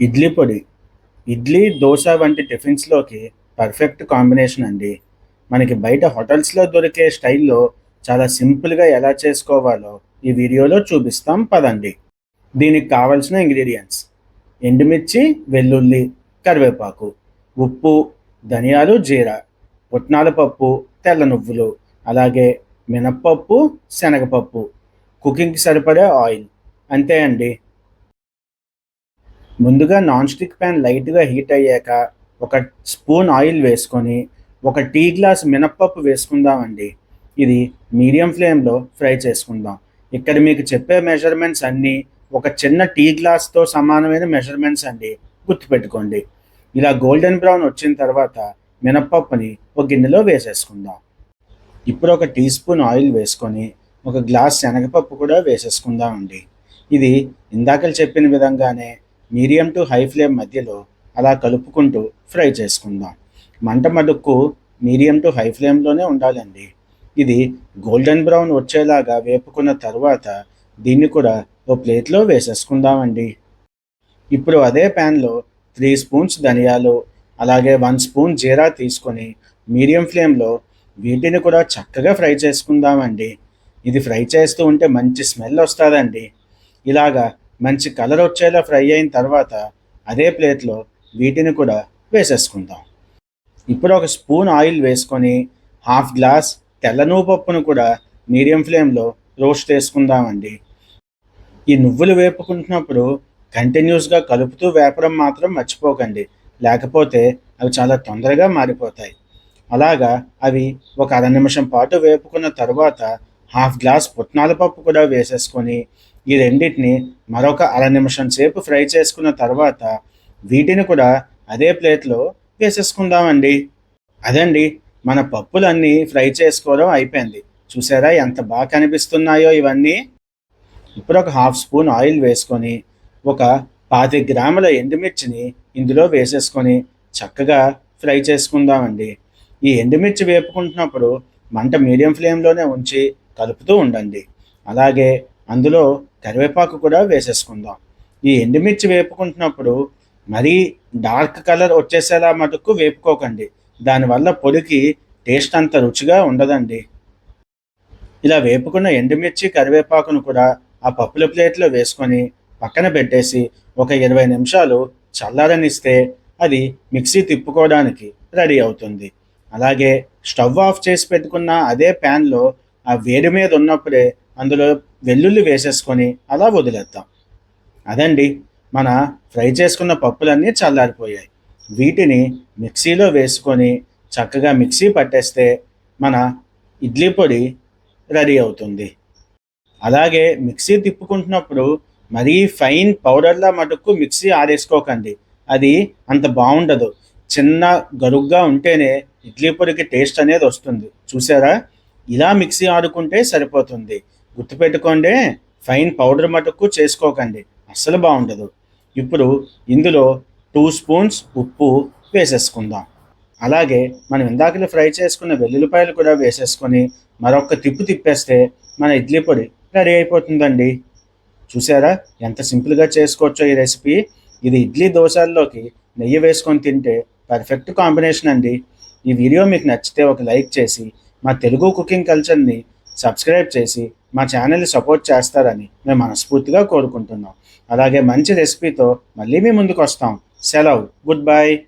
ఇడ్లీ పొడి. ఇడ్లీ దోశ వంటి టిఫిన్స్లోకి perfect combination అండి. మనకి బయట హోటల్స్లో దొరికే స్టైల్లో చాలా సింపుల్గా ఎలా చేసుకోవాలో ఈ వీడియోలో చూపిస్తాం. పదండి. దీనికి కావలసిన ఇంగ్రీడియంట్స్. ఎండుమిర్చి వెల్లుల్లి కరివేపాకు ఉప్పు ధనియాలు జీరా పుట్నాల పప్పు తెల్ల నువ్వులు అలాగే మినప్పప్పు శనగపప్పు. కుకింగ్కి సరిపడే ఆయిల్. అంతే అండి. ముందుగా నాన్ స్టిక్ ప్యాన్ లైట్గా హీట్ అయ్యాక ఒక స్పూన్ ఆయిల్ వేసుకొని ఒక టీ గ్లాస్ మినప్పప్పు వేసుకుందామండి. ఇది మీడియం ఫ్లేమ్లో ఫ్రై చేసుకుందాం. ఇక్కడ మీకు చెప్పే మెజర్మెంట్స్ అన్నీ ఒక చిన్న టీ గ్లాస్తో సమానమైన మెజర్మెంట్స్ అండి. గుర్తుపెట్టుకోండి. ఇలా గోల్డెన్ బ్రౌన్ వచ్చిన తర్వాత మినప్పప్పుని ఒక గిన్నెలో వేసేసుకుందాం. ఇప్పుడు ఒక టీ స్పూన్ ఆయిల్ వేసుకొని ఒక గ్లాస్ శనగపప్పు కూడా వేసేసుకుందామండి. ఇది ఇందాక చెప్పిన విధంగానే మీడియం టు హై ఫ్లేమ్ మధ్యలో అలా కలుపుకుంటూ ఫ్రై చేసుకుందాం. మంట మడుక్కు మీడియం టు హై ఫ్లేమ్లోనే ఉండాలండి. ఇది గోల్డెన్ బ్రౌన్ వచ్చేలాగా వేపుకున్న తర్వాత దీన్ని కూడా ఓ ప్లేట్లో వేసేసుకుందామండి. ఇప్పుడు అదే ప్యాన్లో త్రీ స్పూన్స్ ధనియాలు అలాగే వన్ స్పూన్ జీరా తీసుకొని మీడియం ఫ్లేమ్లో వీటిని కూడా చక్కగా ఫ్రై చేసుకుందామండి. ఇది ఫ్రై చేస్తూ ఉంటే మంచి స్మెల్ వస్తుందండి. ఇలాగా మంచి కలర్ వచ్చేలా ఫ్రై అయిన తర్వాత అదే ప్లేట్లో వీటిని కూడా వేసేసుకుందాం. ఇప్పుడు ఒక స్పూన్ ఆయిల్ వేసుకొని హాఫ్ గ్లాస్ తెల్ల నువ్వు పప్పును కూడా మీడియం ఫ్లేమ్లో రోస్ట్ చేసుకుందామండి. ఈ నువ్వులు వేపుకుంటున్నప్పుడు కంటిన్యూస్గా కలుపుతూ వేపడం మాత్రం మర్చిపోకండి. లేకపోతే అవి చాలా తొందరగా మారిపోతాయి. అలాగా అవి ఒక అర నిమిషం పాటు వేపుకున్న తర్వాత హాఫ్ గ్లాస్ పుట్నాల పప్పు కూడా వేసేసుకొని ఈ రెండింటిని మరొక అర నిమిషం సేపు ఫ్రై చేసుకున్న తర్వాత వీటిని కూడా అదే ప్లేట్లో వేసేసుకుందామండి. అదండి మన పప్పులన్నీ ఫ్రై చేసుకోవడం అయిపోయింది. చూసారా ఎంత బాగా కనిపిస్తున్నాయో ఇవన్నీ? ఇప్పుడు ఒక హాఫ్ స్పూన్ ఆయిల్ వేసుకొని ఒక పాతి గ్రాముల ఎండుమిర్చిని ఇందులో వేసేసుకొని చక్కగా ఫ్రై చేసుకుందామండి. ఈ ఎండుమిర్చి వేపుకుంటున్నప్పుడు మంట మీడియం ఫ్లేమ్లోనే ఉంచి కలుపుతూ ఉండండి. అలాగే అందులో కరివేపాకు కూడా వేసేసుకుందాం. ఈ ఎండుమిర్చి వేపుకుంటున్నప్పుడు మరీ డార్క్ కలర్ వచ్చేసేలా మటుకు వేపుకోకండి. దానివల్ల పొడికి టేస్ట్ అంత రుచిగా ఉండదండి. ఇలా వేపుకున్న ఎండుమిర్చి కరివేపాకును కూడా ఆ పప్పుల ప్లేట్లో వేసుకొని పక్కన పెట్టేసి ఒక ఇరవై నిమిషాలు చల్లారనిస్తే అది మిక్సీ తిప్పుకోవడానికి రెడీ అవుతుంది. అలాగే స్టవ్ ఆఫ్ చేసి పెట్టుకున్న అదే ప్యాన్లో ఆ వేడి మీద ఉన్నప్పుడే అందులో వెల్లుల్లి వేసేసుకొని అలా వదిలేద్దాం. అదండి మన ఫ్రై చేసుకున్న పప్పులన్నీ చల్లారిపోయాయి. వీటిని మిక్సీలో వేసుకొని చక్కగా మిక్సీ పట్టేస్తే మన ఇడ్లీ పొడి రెడీ అవుతుంది. అలాగే మిక్సీ తిప్పుకుంటున్నప్పుడు మరీ ఫైన్ పౌడర్లా మటుకు మిక్సీ ఆడేసుకోకండి అది అంత బాగుండదు. చిన్న గరుగ్గా ఉంటేనే ఇడ్లీ పొడికి టేస్ట్ అనేది వస్తుంది. చూసారా? ఇలా మిక్సీ ఆడుకుంటే సరిపోతుంది. గుర్తుపెట్టుకోండి ఫైన్ పౌడర్ మటుకు చేసుకోకండి. అస్సలు బాగుండదు. ఇప్పుడు ఇందులో టూ స్పూన్స్ ఉప్పు వేసేసుకుందాం. అలాగే మనం ఇందాకలు ఫ్రై చేసుకున్న వెల్లుల్లిపాయలు కూడా వేసేసుకొని మరొక తిప్పు తిప్పేస్తే మన ఇడ్లీ పొడి రెడీ అయిపోతుందండి. చూసారా? ఎంత సింపుల్గా చేసుకోవచ్చో ఈ రెసిపీ. ఇది ఇడ్లీ దోశల్లోకి నెయ్యి వేసుకొని తింటే పర్ఫెక్ట్ కాంబినేషన్ అండి. ఈ వీడియో మీకు నచ్చితే ఒక లైక్ చేసి మా తెలుగు కుకింగ్ కల్చర్ని సబ్స్క్రైబ్ చేసి మా ఛానల్ని సపోర్ట్ చేస్తారని మేము మనస్ఫూర్తిగా కోరుకుంటున్నాం. అలాగే మంచి రెసిపీతో మళ్ళీ మీ ముందుకు వస్తాం. సెలవు. Good bye.